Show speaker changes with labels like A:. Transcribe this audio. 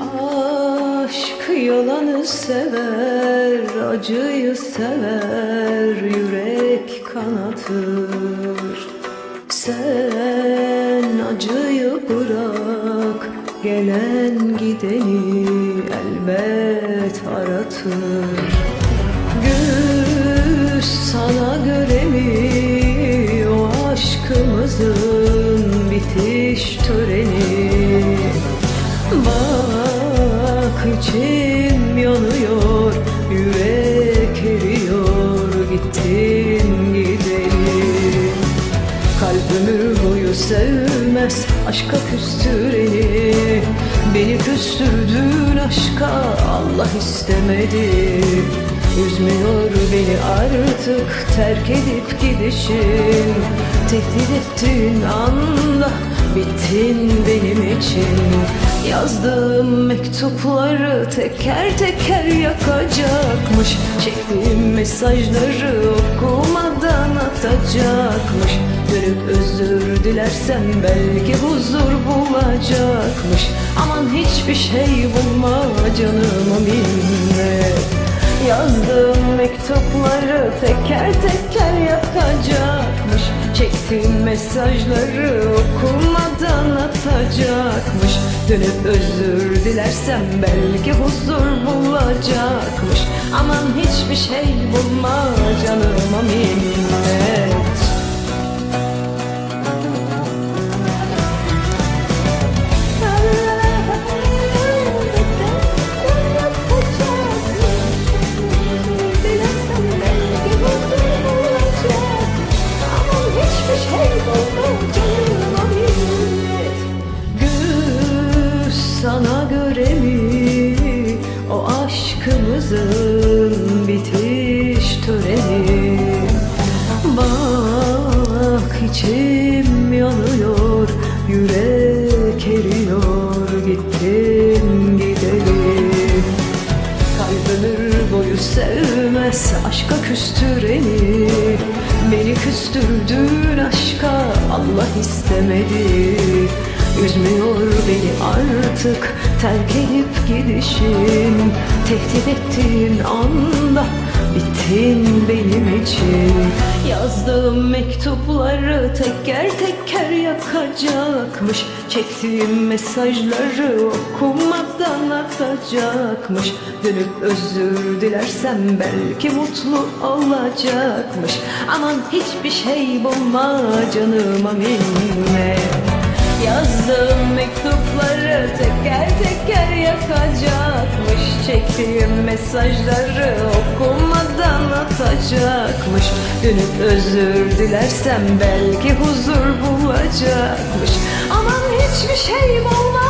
A: Aşk yalanı sever, acıyı sever, yürek kanatır. Sen acıyı bırak, gelen gideni elbet aratır. İçim yanıyor, yürek eriyor, gittin gidelim. Kalp ömür boyu sevmez aşka küstüreni. Beni küstürdüğün aşka Allah istemedi. Üzmüyor beni artık terk edip gidişin. Tehdit ettiğin anda bittin benim için Yazdığım mektupları teker teker yakacakmış. Çektiğim mesajları okumadan atacakmış. Dönüp özür dilersem belki huzur bulacakmış. Aman hiçbir şey bulma canıma minnet Yazdığım mektupları teker teker yakacakmış. Çektiğim mesajları okumadan atacakmış Dönüp özür dilersem belki huzur bulacakmış. Aman hiçbir şey bulma canıma minnet aşkımızın bitiş töreni. Bak içim yanıyor yürek eriyor gittin gidelim. Kalp boyu sevmez aşka küstüreni. Beni küstürdüğün aşka Allah istemedi Üzmüyor beni artık terk edip gidişin Tehdit ettiğin anda bittin benim için. Yazdığım mektupları teker teker yakacakmış. Çektiğim mesajları okumadan atacakmış Dönüp özür dilersem belki mutlu olacakmış. Aman hiçbir şey bulma canıma minnet Yazdığım mektupları teker teker yakacakmış. Çektiğim mesajları okumadan atacakmış. Dönüp özür dilersem belki huzur bulacakmış. Aman hiçbir şey olmaz.